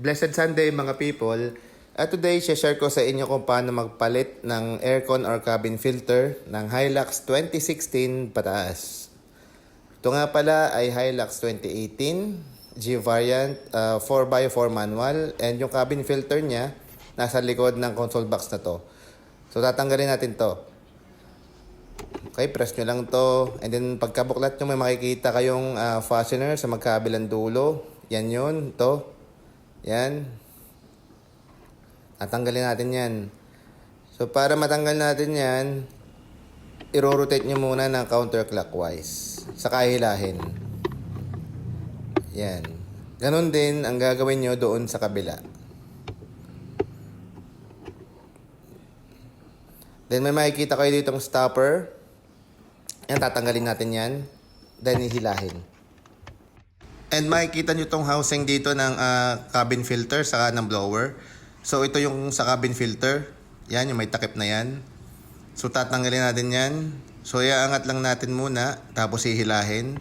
Blessed Sunday mga people. At today, share ko sa inyo kung paano magpalit ng aircon or cabin filter ng Hilux 2016 pataas. Ito nga pala ay Hilux 2018 G variant uh, 4x4 manual and yung cabin filter niya nasa likod ng console box na to. So tatanggalin natin to. Okay, press nyo lang to. And then pagkabuklat nyo may makikita kayong ah, fastener sa magkabilang dulo. Yan yun, to. Yan. Tatanggalin natin yan. So para matanggal natin yan, iro-rotate nyo muna ng counterclockwise. Saka hilahin. Yan. Ganon din ang gagawin nyo doon sa kabila. Then may makikita kayo ditong stopper. Yan, tatanggalin natin yan. Then hihilahin. And makikita nyo tong housing dito ng ah, cabin filter saka ng blower. So ito yung sa cabin filter. Yan, yung may takip na yan. So tatanggalin natin yan. So iaangat lang natin muna. Tapos hihilahin.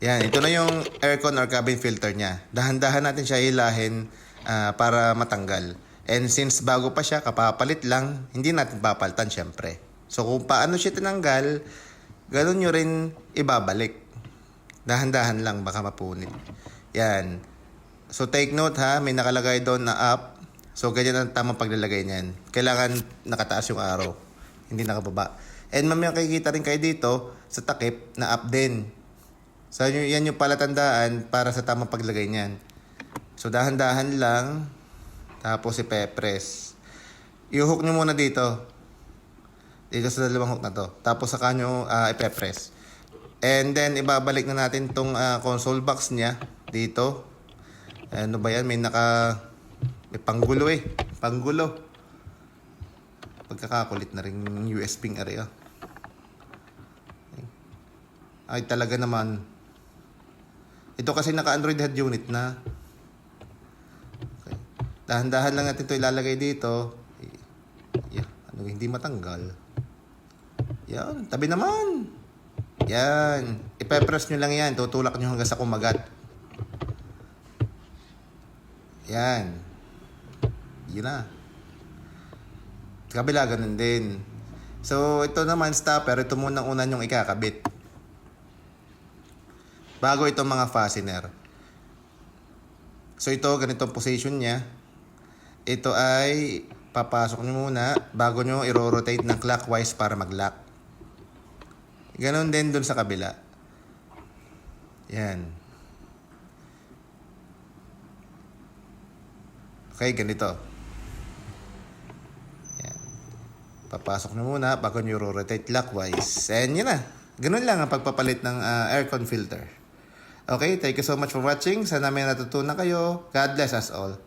Yan, ito na yung aircon or cabin filter niya. Dahan-dahan natin siya hilahin ah, para matanggal. And since bago pa siya, kapapalit lang, hindi natin papalitan syempre. So kung paano siya tinanggal, ganun nyo rin ibabalik. Dahan-dahan lang, baka mapunit. Yan. So take note ha, may nakalagay doon na up. So ganyan ang tamang paglalagay niyan. Kailangan nakataas yung arrow, hindi nakababa. And mamaya makikita rin kayo dito sa takip na up din. So yan yung palatandaan para sa tamang paglagay niyan. So dahan-dahan lang, tapos ipe-press. I-hook nyo muna dito. Dito sa dalawang hook na to. Tapos saka nyo ah, ipe-press. And then ibabalik na natin tong ah, console box niya dito. Ano ba yan? May naka... May panggulo eh. Panggulo. Pagkakakulit na rin USB ng area. Ay talaga naman. Ito kasi naka-Android head unit na. Okay. Dahan-dahan lang natin ito ilalagay dito. Yeah. Ano, hindi matanggal. Yan. Tabi naman. Yan. Ipe-press nyo lang yan. Tutulak nyo hanggang sa kumagat. Yan. Yun na. Kabila, ganun din. So, ito naman stopper. Ito muna una yung ikakabit. Bago itong mga fastener. So, ito, ganitong position niya. Ito ay papasok nyo muna bago nyo i-rotate ng clockwise para mag-lock. Ganon din dun sa kabila. Yan. Okay, ganito. Yan. Papasok nyo muna bago nyo rotate clockwise. And yun na. Ganun lang ang pagpapalit ng ah, aircon filter. Okay, thank you so much for watching. Sana may natutunan kayo. God bless us all.